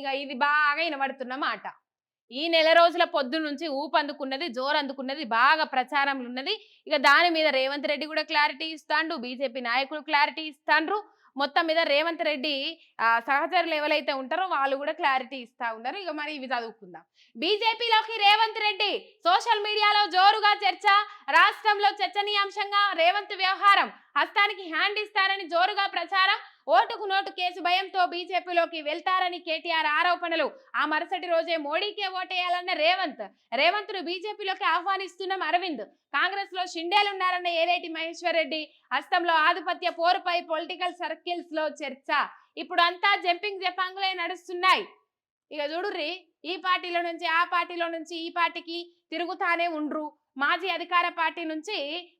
ఇక ఇది బాగా వినబడుతున్న మాట. ఈ నెల రోజుల పొద్దు నుంచి ఊపు అందుకున్నది జోరు అందుకున్నది బాగా ప్రచారంలో ఉన్నది. ఇక దాని మీద రేవంత్ రెడ్డి కూడా క్లారిటీ ఇస్తాండు బీజేపీ నాయకులు క్లారిటీ ఇస్తాండ్రు. మొత్తం మీద రేవంత్ రెడ్డి సహచరులు ఎవరైతే ఉంటారో వాళ్ళు కూడా క్లారిటీ ఇస్తా ఉన్నారు. ఇక మరి ఇవి చదువుకుందాం. బీజేపీలోకి రేవంత్ రెడ్డి సోషల్ మీడియాలో జోరుగా చర్చ రాష్ట్రంలో చర్చనీయాంశంగా రేవంత్ వ్యవహారం హస్తానికి హ్యాండ్ ఇస్తారని జోరుగా ప్రచారం ఓటుకు నోటు కేసు భయంతో బీజేపీలోకి వెళ్తారని కేటీఆర్ ఆరోపణలు. ఆ మరుసటి రోజే మోడీకే ఓటేయాలన్న రేవంత్. రేవంత్ను బీజేపీలోకి ఆహ్వానిస్తున్నాం అరవింద్. కాంగ్రెస్లో షిండేలున్నారన్న ఏలేటి మహేశ్వర్ రెడ్డి హస్తంలో ఆధిపత్య పోరుపై పొలిటికల్ సర్కిల్స్లో చర్చ. ఇప్పుడు అంతా జంపింగ్ జపాంగ్లే నడుస్తున్నాయి. ఇక చూడుర్రి ఈ పార్టీలో నుంచి ఆ పార్టీలో నుంచి ఈ పార్టీకి తిరుగుతానే ఉండ్రు. మాజీ అధికార పార్టీ నుంచి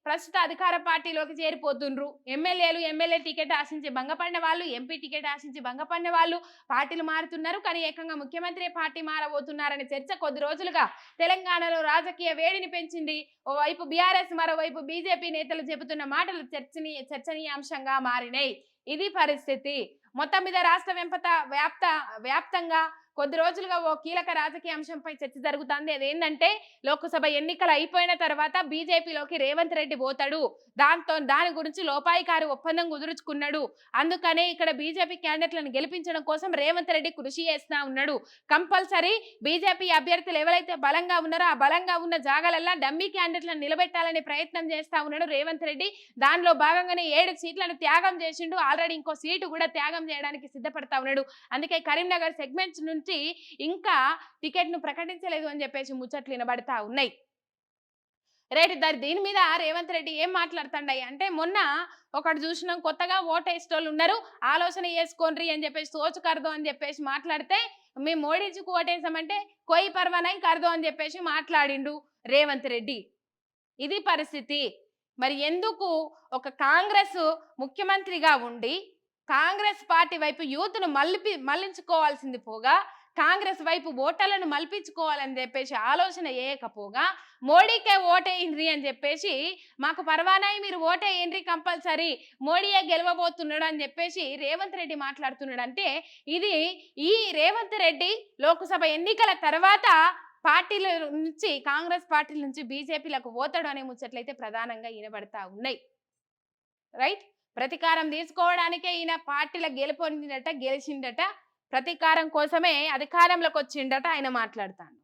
ప్రస్తుత అధికార పార్టీలోకి చేరిపోతుండ్రు. ఎమ్మెల్యేలు ఎమ్మెల్యే టికెట్ ఆశించి భంగపడిన వాళ్ళు ఎంపీ టికెట్ ఆశించి భంగపడిన వాళ్ళు పార్టీలు మారుతున్నారు. కానీ ఏకంగా ముఖ్యమంత్రి పార్టీ మారబోతున్నారనే చర్చ కొద్ది రోజులుగా తెలంగాణలో రాజకీయ వేడిని పెంచింది. ఓవైపు బీఆర్ఎస్ మరోవైపు బీజేపీ నేతలు చెబుతున్న మాటలు చర్చనీ చర్చనీయాంశంగా మారినాయి. ఇది పరిస్థితి. మొత్తం మీద రాష్ట్ర వెంపత వ్యాప్త వ్యాప్తంగా కొద్ది రోజులుగా ఓ కీలక రాజకీయ అంశంపై చర్చ జరుగుతుంది. అదేంటంటే లోక్సభ ఎన్నికలు అయిపోయిన తర్వాత బీజేపీలోకి రేవంత్ రెడ్డి పోతాడు. దాంతో దాని గురించి లోపాయికారి ఒప్పందం కుదుర్చుకున్నాడు. అందుకనే ఇక్కడ బీజేపీ క్యాండిడేట్లను గెలిపించడం కోసం రేవంత్ రెడ్డి కృషి చేస్తా ఉన్నాడు. కంపల్సరీ బీజేపీ అభ్యర్థులు ఎవరైతే బలంగా ఉన్నారో ఆ బలంగా ఉన్న జాగాలల్లా డమ్మీ క్యాండిడేట్లను నిలబెట్టాలనే ప్రయత్నం చేస్తా ఉన్నాడు రేవంత్ రెడ్డి. దానిలో భాగంగానే ఏడు సీట్లను త్యాగం చేసిండు. ఆల్రెడీ ఇంకో సీటు కూడా త్యాగం చేయడానికి సిద్ధపడతా ఉన్నాడు. అందుకే కరీంనగర్ సెగ్మెంట్స్ నుంచి ఇంకా టికెట్ను ప్రకటించలేదు అని చెప్పేసి ముచ్చట్లు వినబడతా ఉన్నాయి. రేటు దారి దీని మీద రేవంత్ రెడ్డి ఏం మాట్లాడుతుండయి అంటే మొన్న ఒకటి చూసినాం కొత్తగా ఓటేసేటోళ్ళు ఉన్నారు ఆలోచన చేసుకోండి అని చెప్పేసి తోచుకరదు అని చెప్పేసి మాట్లాడితే మేము మోడీజీకి ఓటేసామంటే కొయ్యి పర్వనై కరదు అని చెప్పేసి మాట్లాడిండు రేవంత్ రెడ్డి. ఇది పరిస్థితి. మరి ఎందుకు ఒక కాంగ్రెస్ ముఖ్యమంత్రిగా ఉండి కాంగ్రెస్ పార్టీ వైపు యూత్ను మలిపి మళ్ళించుకోవాల్సింది పోగా కాంగ్రెస్ వైపు ఓటర్లను మలిపించుకోవాలని చెప్పేసి ఆలోచన వేయకపోగా మోడీకే ఓటేయండ్రి అని చెప్పేసి మాకు పర్వానాయి మీరు ఓటేయండ్రి కంపల్సరీ మోడీయే గెలవబోతున్నాడు అని చెప్పేసి రేవంత్ రెడ్డి మాట్లాడుతున్నాడు అంటే ఇది ఈ రేవంత్ రెడ్డి లోక్సభ ఎన్నికల తర్వాత పార్టీల నుంచి కాంగ్రెస్ పార్టీల నుంచి బీజేపీలకు ఓతాడు అనే ముచ్చట్లయితే ప్రధానంగా వినబడతా ఉన్నాయి. రైట్? ప్రతీకారం తీసుకోవడానికే ఈయన పార్టీల గెలుపొందిందట గెలిచిండట ప్రతీకారం కోసమే అధికారంలోకి వచ్చిండట ఆయన మాట్లాడతాడు.